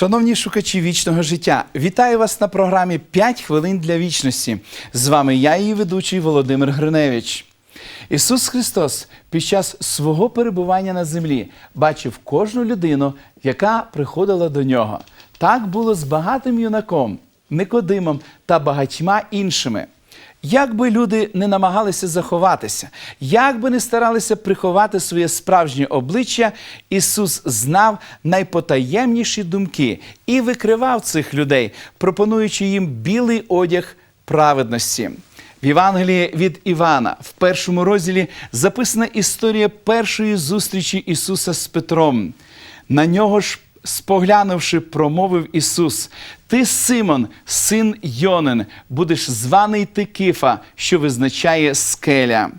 Шановні шукачі вічного життя, вітаю вас на програмі «5 хвилин для вічності. З вами я, її ведучий Володимир Гриневич. Ісус Христос під час свого перебування на землі бачив кожну людину, яка приходила до нього. Так було з багатим юнаком, Никодимом та багатьма іншими. Як би люди не намагалися заховатися, як би не старалися приховати своє справжнє обличчя, Ісус знав найпотаємніші думки і викривав цих людей, пропонуючи їм білий одяг праведності. В Євангелії від Івана в першому розділі записана історія першої зустрічі Ісуса з Петром. На нього ж споглянувши, промовив Ісус: Ти, Симон, син Йонин, будеш званий ти Кифа, що визначає скеля.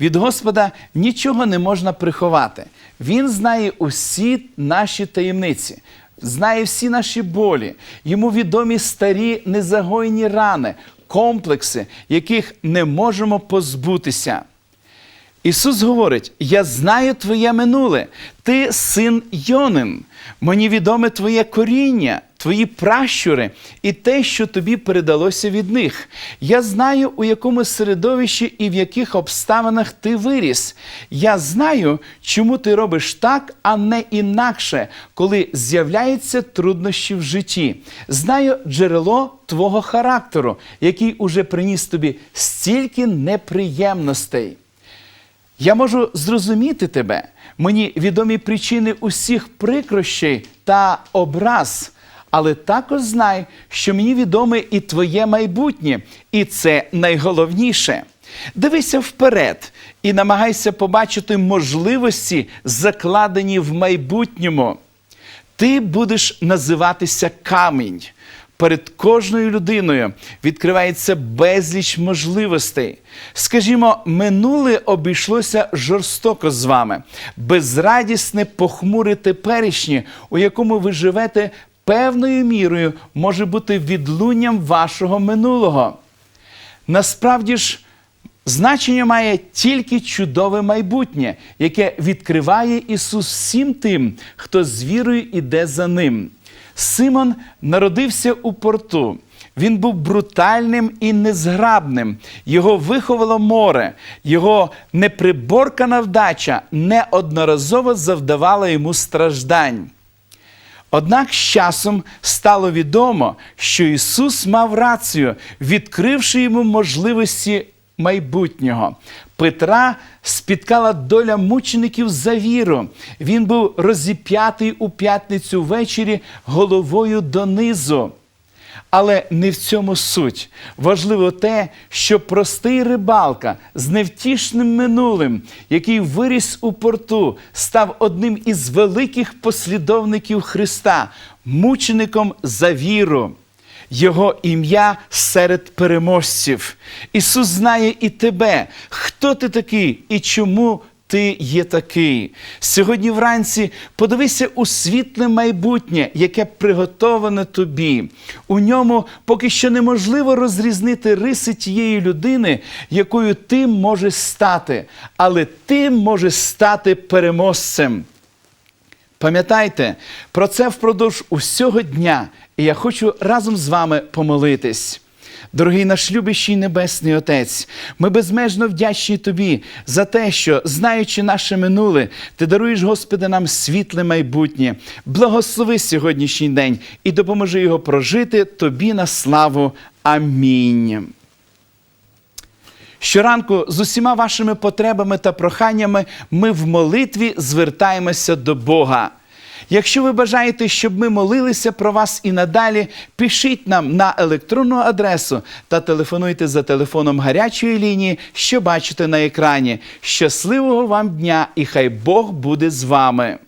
Від Господа нічого не можна приховати. Він знає усі наші таємниці, знає всі наші болі. Йому відомі старі незагоєні рани, комплекси, яких не можемо позбутися. Ісус говорить: Я знаю твоє минуле, ти син Йонин. Мені відоме твоє коріння, твої пращури і те, що тобі передалося від них. Я знаю, у якому середовищі і в яких обставинах ти виріс. Я знаю, чому ти робиш так, а не інакше, коли з'являються труднощі в житті. Знаю джерело твого характеру, який уже приніс тобі стільки неприємностей. Я можу зрозуміти тебе. Мені відомі причини усіх прикрощей та образ, але також знай, що мені відоме і твоє майбутнє, і це найголовніше. Дивися вперед і намагайся побачити можливості, закладені в майбутньому. Ти будеш називатися камінь. Перед кожною людиною відкривається безліч можливостей. Скажімо, минуле обійшлося жорстоко з вами, безрадісне, похмуре теперішнє, у якому ви живете певною мірою, може бути відлунням вашого минулого. Насправді ж, значення має тільки чудове майбутнє, яке відкриває Ісус всім тим, хто з вірою іде за ним. Симон народився у порту. Він був брутальним і незграбним. Його виховало море, його неприборкана вдача неодноразово завдавала йому страждань. Однак з часом стало відомо, що Ісус мав рацію, відкривши йому можливості майбутнього. Петра спіткала доля мучеників за віру. Він був розіп'ятий у п'ятницю ввечері головою донизу. Але не в цьому суть. Важливо те, що простий рибалка з невтішним минулим, який виріс у порту, став одним із великих послідовників Христа, мучеником за віру. Його ім'я серед переможців. Ісус знає і тебе, хто ти такий і чому ти є такий. Сьогодні вранці подивися у світле майбутнє, яке приготоване тобі. У ньому поки що неможливо розрізнити риси тієї людини, якою ти можеш стати, але ти можеш стати переможцем. Пам'ятайте про це впродовж усього дня, і я хочу разом з вами помолитись. Дорогий наш любящий Небесний Отець, ми безмежно вдячні Тобі за те, що, знаючи наше минуле, Ти даруєш, Господи, нам світле майбутнє. Благослови сьогоднішній день і допоможи його прожити Тобі на славу. Амінь. Щоранку з усіма вашими потребами та проханнями ми в молитві звертаємося до Бога. Якщо ви бажаєте, щоб ми молилися про вас і надалі, пишіть нам на електронну адресу та телефонуйте за телефоном гарячої лінії, що бачите на екрані. Щасливого вам дня і хай Бог буде з вами!